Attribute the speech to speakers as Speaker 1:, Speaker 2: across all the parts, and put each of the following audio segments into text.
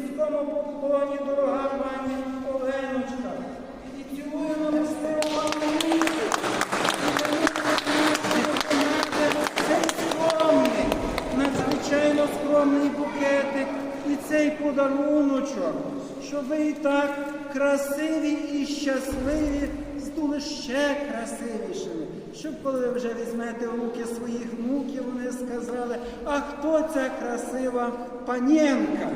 Speaker 1: низькому поклоні, дорога пані Оленочка. І цілуємо нестимо цей скромний, надзвичайно скромний букетик і цей подаруночок, що ви і так красиві і щасливі, здули ще красивішими. Щоб коли ви вже візьмете руки своїх внуків, вони сказали, а хто ця красива панєнка?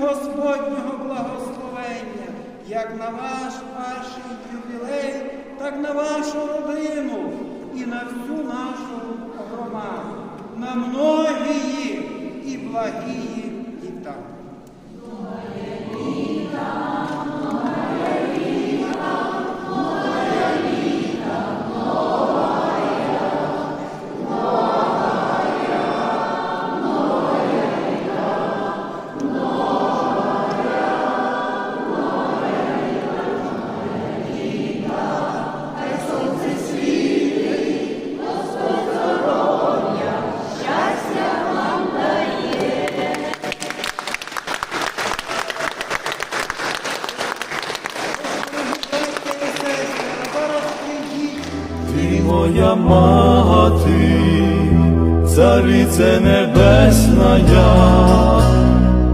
Speaker 1: Господнього благословення, як на ваш ваш ювілей, так на вашу родину і на всю нашу громаду, на многії і благії літа.
Speaker 2: Моя мати, царице небесна, я,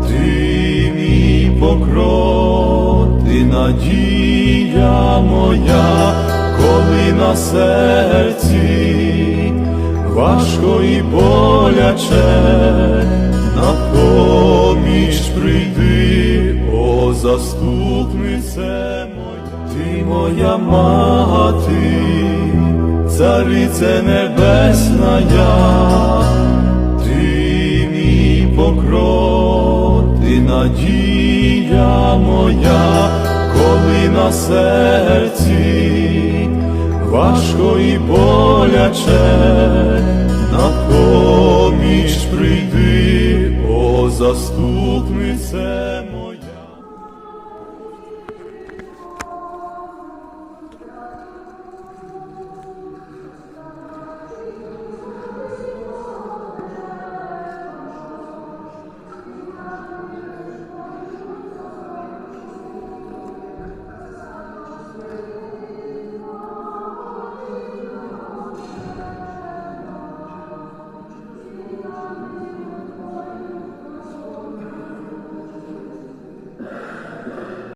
Speaker 2: ти мій покров, ти надія моя, коли на серці важко і боляче, на поміч прийди, о заступнице моя, ти моя мати, царице небесна, я, ти мій покров, ти надія моя, коли на серці важко і боляче, на поміч прийди, о заступнице